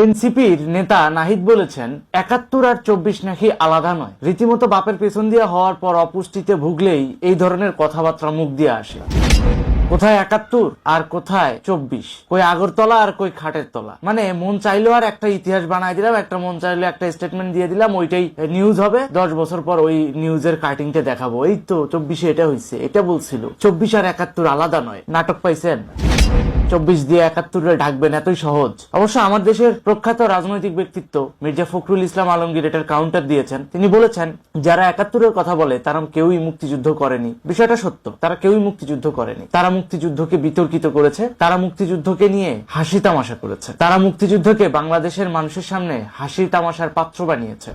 এনসিপির নেতা নাহিদ বলেছেন, একাত্তর আর চব্বিশ নাকি আলাদা নয়। রীতিমতো বাপের পেছন দিয়ে হওয়ার পর অপুষ্টিতে ভুগলেই এই ধরনের কথাবার্তা মুখ দিয়ে আসে। কোথায় একাত্তর আর কোথায় চব্বিশ? কই আগরতলা আর কই খাটের তলা? মানে মন চাইলো আর একটা ইতিহাস বানাই দিলাম, একটা মন চাইলো একটা স্টেটমেন্ট দিয়ে দিলাম, ওইটাই নিউজ হবে। দশ বছর পর ওই নিউজের কাটিংটা দেখাবো। এই তো চব্বিশে এটা হয়েছে এটা বলছিল, চব্বিশ আর একাত্তর আলাদা নয়। নাটক পাইছেন? চব্বিশ দিয়ে একাত্তরে ঢাকবেন এতই সহজ। অবশ্য আমার দেশের প্রখ্যাত রাজনৈতিক ব্যক্তিত্ব মির্জা ফখরুল ইসলাম আলমগীর এটার কাউন্টার দিয়েছেন। তিনি বলেছেন, যারা একাত্তরের কথা বলে, তারা কেউই মুক্তিযুদ্ধ করেনি। বিষয়টা সত্য, তারা কেউই মুক্তিযুদ্ধ করেনি। তারা মুক্তিযুদ্ধকে বিতর্কিত করেছে, তারা মুক্তিযুদ্ধকে নিয়ে হাসি তামাশা করেছে। তারা মুক্তিযুদ্ধকে বাংলাদেশের মানুষের সামনে হাসি তামাশার পাত্র বানিয়েছে।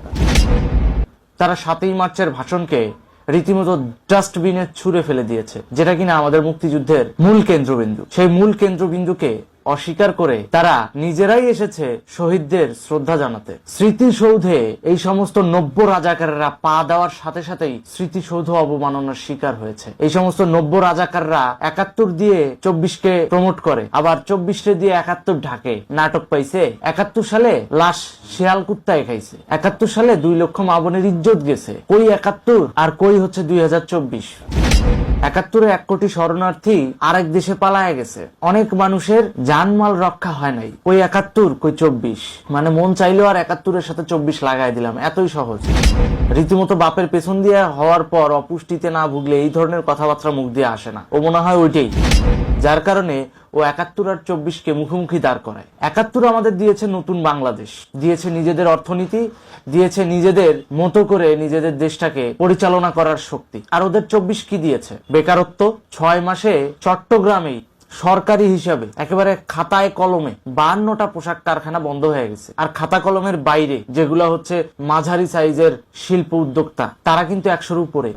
তারা সাতই মার্চের ভাষণকে রীতিমতো ডাস্টবিনে ছুড়ে ফেলে দিয়েছে যেটা কিনা আমাদের মুক্তিযুদ্ধের মূল কেন্দ্রবিন্দু। সেই মূল কেন্দ্রবিন্দুকে অস্বীকার করে তারা নিজেরাই এসেছে শহীদদের শ্রদ্ধা জানাতে। স্মৃতিসৌধে এই সমস্ত নব্য রাজাকাররা পা দেওয়ার সাথে সাথেই স্মৃতিসৌধ অবমাননার শিকার হয়েছে। এই সমস্ত নব্য রাজাকাররা একাত্তর দিয়ে চব্বিশকে প্রমোট করে, আবার চব্বিশে দিয়ে একাত্তর ঢাকে নাটক পাইছে। একাত্তর সালে লাশ শিয়াল কুত্তায় খাইছে। একাত্তর সালে দুই লক্ষ মা বোনের ইজ্জত গেছে। কই একাত্তর আর কই হচ্ছে দুই হাজার চব্বিশ? একাত্তরে এক কোটি শরণার্থী আরেক দেশে পালায় গেছে। অনেক মানুষের জানমাল রক্ষা হয় নাই। ওই একাত্তর, কই চব্বিশ। মানে মন চাইলেও আর একাত্তরের সাথে চব্বিশ লাগাই দিলাম। এতই সহজ। রীতিমতো বাপের পেছন দিয়ে হওয়ার পর অপুষ্টিতে না ভুগলে এই ধরনের কথাবার্তা মুখ দিয়ে আসে না। ও মনে হয় ওইটাই। যার কারণে ও একাত্তর আর চব্বিশকে মুখোমুখি দাঁড় করায়। একাত্তর আমাদের দিয়েছে নতুন বাংলাদেশ। দিয়েছে নিজেদের অর্থনীতি, দিয়েছে নিজেদের মতো করে নিজেদের দেশটাকে পরিচালনা করার শক্তি। আর ওদের চব্বিশ কি দিয়েছে? বেকারত্ব, ছয় মাসে চট্টগ্রামেই সরকারি হিসাবে একেবারে খাতায় কলমে বাহান্নটা পোশাক কারখানা বন্ধ হয়ে গেছে। আর খাতা কলমের বাইরে যেগুলো হচ্ছে মাঝারি সাইজের শিল্প উদ্যোক্তা, তারা কিন্তু একশোর উপরে।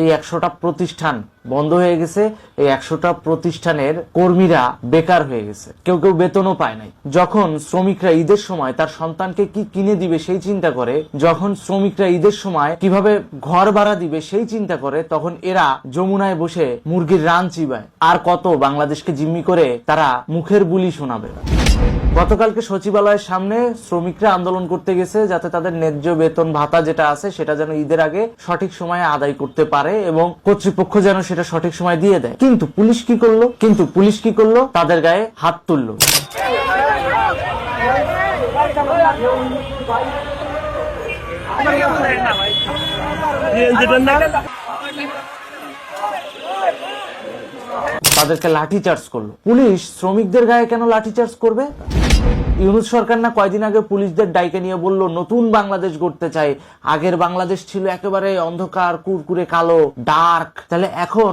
এই একশোটা প্রতিষ্ঠান বন্ধ হয়ে গেছে। এই একশোটা প্রতিষ্ঠানের কর্মীরা বেকার হয়ে গেছে। কেউ কেউ বেতনও পায় নাই। যখন শ্রমিকরা ঈদের সময় তার সন্তানকে কি কিনে দিবে সেই চিন্তা করে, যখন শ্রমিকরা ঈদের সময় কীভাবে ঘর ভাড়া দিবে সেই চিন্তা করে, তখন এরা যমুনায় বসে মুরগির রান চিবায়। আর কত বাংলাদেশকে জিম্মি করে তারা মুখের বুলি শোনাবে। গতকালকে সচিবালয়ের সামনে শ্রমিকরা আন্দোলন করতে গেছে যাতে তাদের ন্যায্য বেতন ভাতা যেটা আছে সেটা যেন ঈদের আগে সঠিক সময়ে আদায় করতে পারে এবং কর্তৃপক্ষ যেন সেটা সঠিক সময় দিয়ে দেয়। কিন্তু পুলিশ কি করল? কিন্তু পুলিশ কি করল? তাদের গায়ে হাত তুললো। তাদেরকে লাঠি চার্জ করল। পুলিশ শ্রমিকদের গায়ে কেন লাঠি চার্জ করবে? ইউনুস সরকার না কয়দিন আগে পুলিশদের ডাইকে নিয়ে বলল, নতুন বাংলাদেশ গড়তে চাই। আগের বাংলাদেশ ছিল একেবারে অন্ধকার, কুরকুরে, কালো, ডার্ক। তাহলে এখন